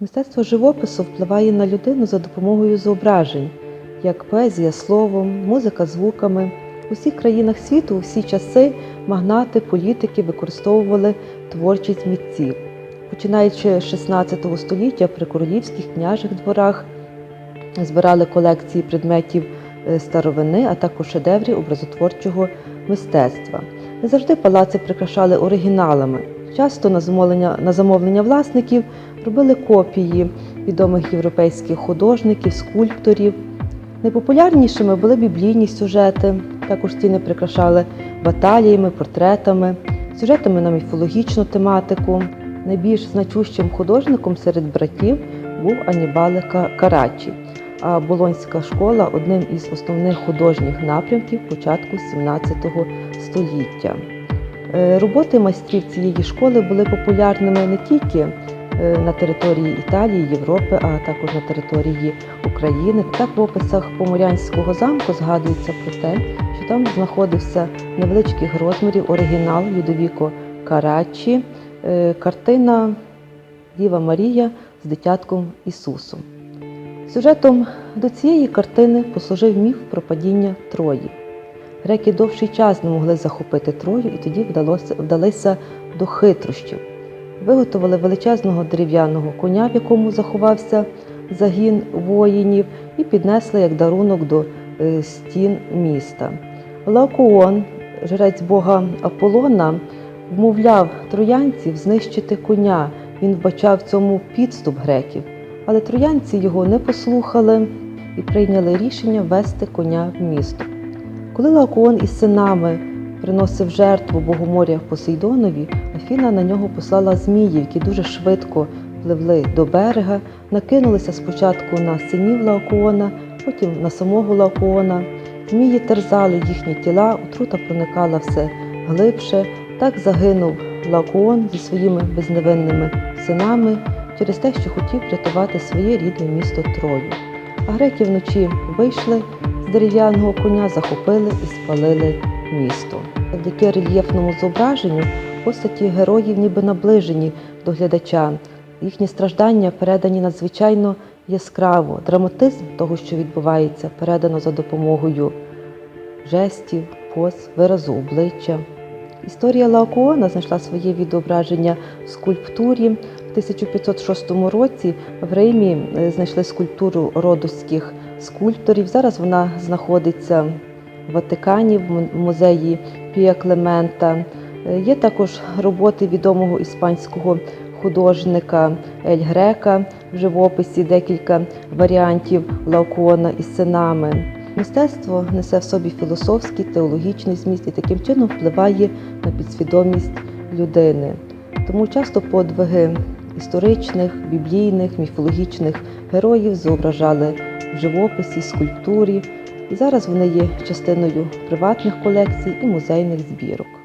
Мистецтво живопису впливає на людину за допомогою зображень, як поезія словом, музика звуками. У всіх країнах світу у всі часи магнати, політики використовували творчість митців. Починаючи з 16 століття при королівських княжих дворах збирали колекції предметів старовини, а також шедеврів образотворчого мистецтва. Не завжди палаци прикрашали оригіналами. Часто на замовлення, на замовлення власників робили копії відомих європейських художників, скульпторів. Найпопулярнішими були біблійні сюжети, також стіни прикрашали баталіями, портретами, сюжетами на міфологічну тематику. Найбільш значущим художником серед братів був Анібале Карачі, Болонська школа одним із основних художніх напрямків початку 17 століття. Е, Роботи майстрів цієї школи були популярними не тільки е, на території Італії, Європи, а також на території України. Так в описах Поморянського замку згадується про те, що там знаходився невеличких розмірів оригінал Людовіко Карачі, е, картина Діва Марія з дитятком Ісусом. Сюжетом до цієї картини послужив міф про падіння Трої. Греки довший час не могли захопити Трою, і тоді вдалося, вдалися до хитрощів. Виготовили величезного дерев'яного коня, в якому заховався загін воїнів, і піднесли як дарунок до е, стін міста. Лаокоон, жрець бога Аполлона, вмовляв троянців знищити коня. Він вбачав цьому підступ греків. Але троянці його не послухали і прийняли рішення вести коня в місто. Коли Лаокоон із синами приносив жертву богоморя Посейдонові, Афіна на нього послала зміїв, які дуже швидко пливли до берега, накинулися спочатку на синів Лаокоона, потім на самого Лаокоона. Змії терзали їхні тіла, отрута проникала все глибше. Так загинув Лаокоон зі своїми безневинними синами через те, що хотів врятувати своє рідне місто Трою. А греки вночі вийшли з дерев'яного коня, захопили і спалили місто. Завдяки рельєфному зображенню постаті героїв ніби наближені до глядача. Їхні страждання передані надзвичайно яскраво. Драматизм того, що відбувається, передано за допомогою жестів, поз, виразу обличчя. Історія Лаокоона знайшла своє відображення в скульптурі. В 1506 році в Римі е, знайшли скульптуру родоських скульпторів. Зараз вона знаходиться в Ватикані, в музеї Пія Клемента. Е, Є також роботи відомого іспанського художника Ель Грека в живописі, декілька варіантів Лаокоона із синами. Мистецтво несе в собі філософський, теологічний зміст і таким чином впливає на підсвідомість людини. Тому часто подвиги історичних, біблійних, міфологічних героїв зображали в живописі, скульптурі. І зараз вони є частиною приватних колекцій і музейних збірок.